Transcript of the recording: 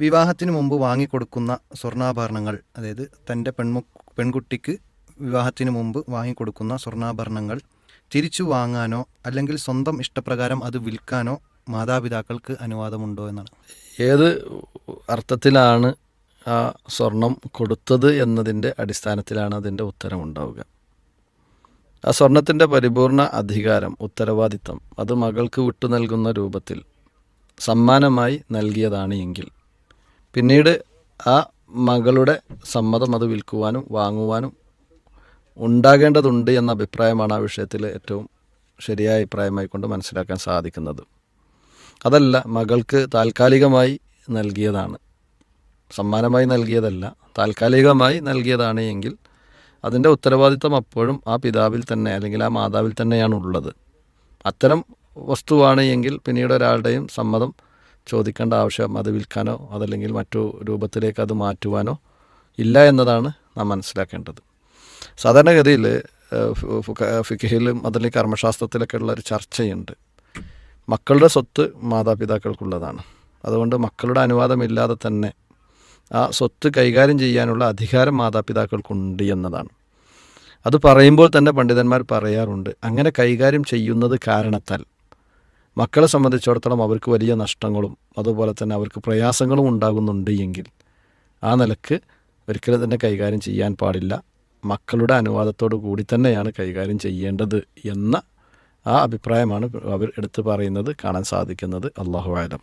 വിവാഹത്തിന് മുമ്പ് വാങ്ങിക്കൊടുക്കുന്ന സ്വർണാഭരണങ്ങൾ അതായത് തന്റെ പെൺമു പെൺകുട്ടിക്ക് വിവാഹത്തിന് മുമ്പ് വാങ്ങിക്കൊടുക്കുന്ന സ്വർണാഭരണങ്ങൾ തിരിച്ചു വാങ്ങാനോ അല്ലെങ്കിൽ സ്വന്തം ഇഷ്ടപ്രകാരം അത് വിൽക്കാനോ മാതാപിതാക്കൾക്ക് അനുവാദമുണ്ടോ എന്നാണ്. ഏത് അർത്ഥത്തിലാണ് ആ സ്വർണം കൊടുത്തത് എന്നതിന്റെ അടിസ്ഥാനത്തിലാണ് അതിന്റെ ഉത്തരമുണ്ടാവുക. ആ സ്വർണത്തിന്റെ പരിപൂർണ അധികാരം ഉത്തരവാദിത്തം അത് മകൾക്ക് വിട്ടു നൽകുന്ന രൂപത്തിൽ സമ്മാനമായി നൽകിയതാണ് എങ്കിൽ പിന്നീട് ആ മകളുടെ സമ്മതം അത് വിൽക്കുവാനും വാങ്ങുവാനും ഉണ്ടാകേണ്ടതുണ്ട് എന്ന അഭിപ്രായമാണ് ആ വിഷയത്തിൽ ഏറ്റവും ശരിയായ അഭിപ്രായമായി കൊണ്ട് മനസ്സിലാക്കാൻ സാധിക്കുന്നത്. അതല്ല മകൾക്ക് താൽക്കാലികമായി നൽകിയതാണ്. സമ്മാനമായി നൽകിയതല്ല താൽക്കാലികമായി നൽകിയതാണ് എങ്കിൽ അതിന്റെ ഉത്തരവാദിത്തം അപ്പോഴും ആ പിതാവിൽ തന്നെ അല്ലെങ്കിൽ ആ മാതാവിൽ തന്നെയാണ് ഉള്ളത് അത്തരം വസ്തുവാണ് എങ്കിൽ പിന്നീട് ഒരാളുടെയും സമ്മതം ചോദിക്കേണ്ട ആവശ്യം അത് വിൽക്കാനോ അതല്ലെങ്കിൽ മറ്റു രൂപത്തിലേക്ക് അത് മാറ്റുവാനോ ഇല്ല എന്നതാണ് നാം മനസ്സിലാക്കേണ്ടത്. സാധാരണഗതിയിൽ ഫിഖയിലും അതല്ലെങ്കിൽ കർമ്മശാസ്ത്രത്തിലൊക്കെ ഉള്ള ഒരു ചർച്ചയുണ്ട്. മക്കളുടെ സ്വത്ത് മാതാപിതാക്കൾക്കുള്ളതാണ്. അതുകൊണ്ട് മക്കളുടെ അനുവാദമില്ലാതെ തന്നെ ആ സ്വത്ത് കൈകാര്യം ചെയ്യാനുള്ള അധികാരം മാതാപിതാക്കൾക്കുണ്ട് എന്നതാണ്. അത് പറയുമ്പോൾ തന്നെ പണ്ഡിതന്മാർ പറയാറുണ്ട് അങ്ങനെ കൈകാര്യം ചെയ്യുന്നത് കാരണത്താൽ. മക്കളെ സംബന്ധിച്ചിടത്തോളം അവർക്ക് വലിയ നഷ്ടങ്ങളും അതുപോലെ തന്നെ അവർക്ക് പ്രയാസങ്ങളും ഉണ്ടാകുന്നുണ്ട് എങ്കിൽ ആ നിലയ്ക്ക് ഒരിക്കലും തന്നെ കൈകാര്യം ചെയ്യാൻ പാടില്ല. മക്കളുടെ അനുവാദത്തോടു കൂടി തന്നെയാണ് കൈകാര്യം ചെയ്യേണ്ടത് എന്ന ആ അഭിപ്രായമാണ് അവർ എടുത്തു പറയുന്നത് കാണാൻ സാധിക്കുന്നത്. അള്ളാഹു ആലം.